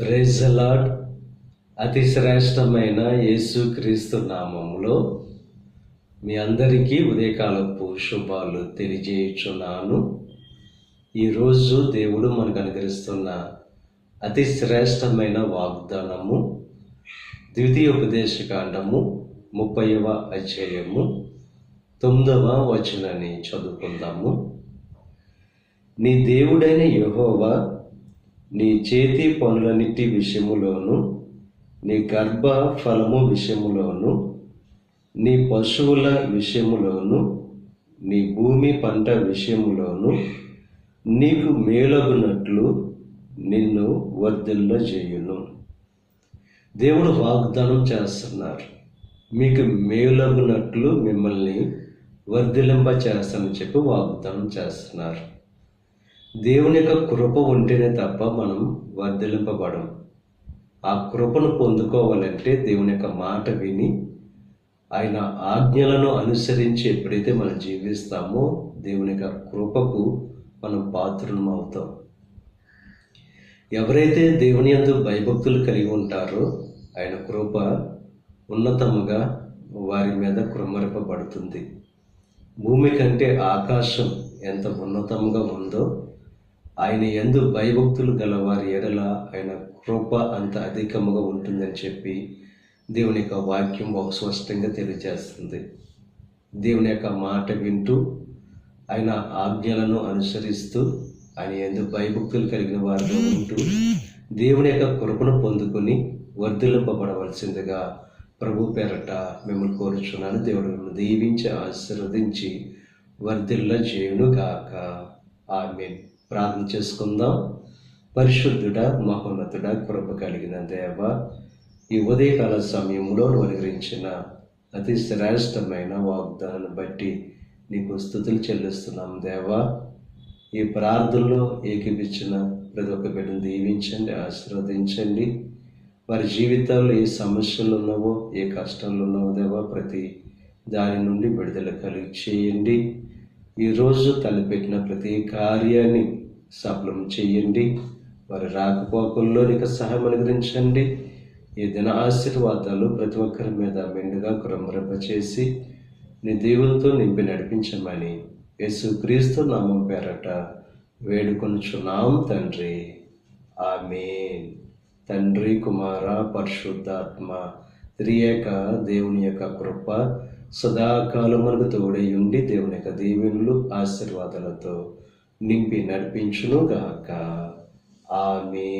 ప్రైజలాడ్ అతి శ్రేష్టమైన యేసుక్రీస్తు నామములో మీ అందరికీ ఉదయకాలపు శుభాలు తెలియజేయుచున్నాను. ఈరోజు దేవుడు మనకు అనుగ్రహిస్తున్న అతి శ్రేష్టమైన వాగ్దానము ద్వితీయోపదేశకాండము ముప్పైవ అధ్యాయము తొమ్మిదవ వచనాన్ని చదువుకుందాము. నీ దేవుడైన యహోవా నీ చేతి పనులన్నిటి విషయములోను నీ గర్భ ఫలము విషయములోను నీ పశువుల విషయములోను నీ భూమి పంట విషయములోను నీకు మేలగునట్లు నిన్ను వర్ధిల్ల చేయును. దేవుడు వాగ్దానం చేస్తున్నారు. మీకు మేలగునట్లు మిమ్మల్ని వర్ధిలింప చేస్తానని చెప్పి వాగ్దానం చేస్తున్నారు. దేవుని యొక్క కృప ఉంటేనే తప్ప మనం వర్ధిలింపబడం ఆ కృపను పొందుకోవాలంటే దేవుని యొక్క మాట విని ఆయన ఆజ్ఞలను అనుసరించి ఎప్పుడైతే మనం జీవిస్తామో దేవుని యొక్క కృపకు మనం పాత్రలం అవుతాం. ఎవరైతే దేవుని యందు భయభక్తులు కలిగి ఉంటారో ఆయన కృప ఉన్నతముగా వారి మీద కృమ్మరింపబడుతుంది భూమి కంటే ఆకాశం ఎంత ఉన్నతముగా ఉందో ఆయన ఎందు భయభక్తులు గల వారి ఎడల ఆయన కృప అంత అధికముగా ఉంటుందని చెప్పి దేవుని యొక్క వాక్యం బహు స్పష్టంగా తెలియజేస్తుంది. దేవుని యొక్క మాట వింటూ ఆయన ఆజ్ఞలను అనుసరిస్తూ ఆయన ఎందు భయభక్తులు కలిగిన వారితో ఉంటూ దేవుని యొక్క కృపను పొందుకొని వర్ధిలింపబడవలసిందిగా ప్రభు పేరట మిమ్మల్ని కోరుచున్నాను. దేవుడు మిమ్మల్ని దీవించి ఆశీర్వదించి వర్ధిల్ల చేయును గాక ఆమెన్. ప్రార్థన చేసుకుందాం. పరిశుద్ధుడ మహోన్నతుడ కృప కలిగిన దేవ ఈ ఉదయకాల సమయంలో అనుగ్రహించిన అతి శ్రేష్టమైన వాగ్దానాన్ని బట్టి నీకు స్థుతులు చెల్లిస్తున్నాం దేవా. ఈ ప్రార్థనలో ఏకీపించిన ప్రతి ఒక్క బిడ్డను దీవించండి ఆశీర్వదించండి. వారి జీవితంలో ఏ సమస్యలు ఉన్నావో ఏ కష్టాలు ఉన్నావో దేవా ప్రతి దాని నుండి విడుదల కలిగి చేయండి. ఈరోజు తలపెట్టిన ప్రతి కార్యాన్ని సఫలం చేయండి. వారి రాకపోకల్లో నీకు సహాయం అనుగ్రహించండి. ఈ దిన ఆశీర్వాదాలు ప్రతి ఒక్కరి మీద మెండుగా కురంబరింప చేసి నీ దేవునితో నింపి నడిపించమని యేసుక్రీస్తు నామం పేరట వేడుకొనుచున్నాం తండ్రి. ఆమె తండ్రి కుమార పరిశుద్ధాత్మ త్రియేక దేవుని యొక్క కృప సదాకాలం మనకు తోడై ఉండి దేవుని యొక్క దీవెనలు ఆశీర్వాదాలతో నింపి నడిపించును గాక. ఆమె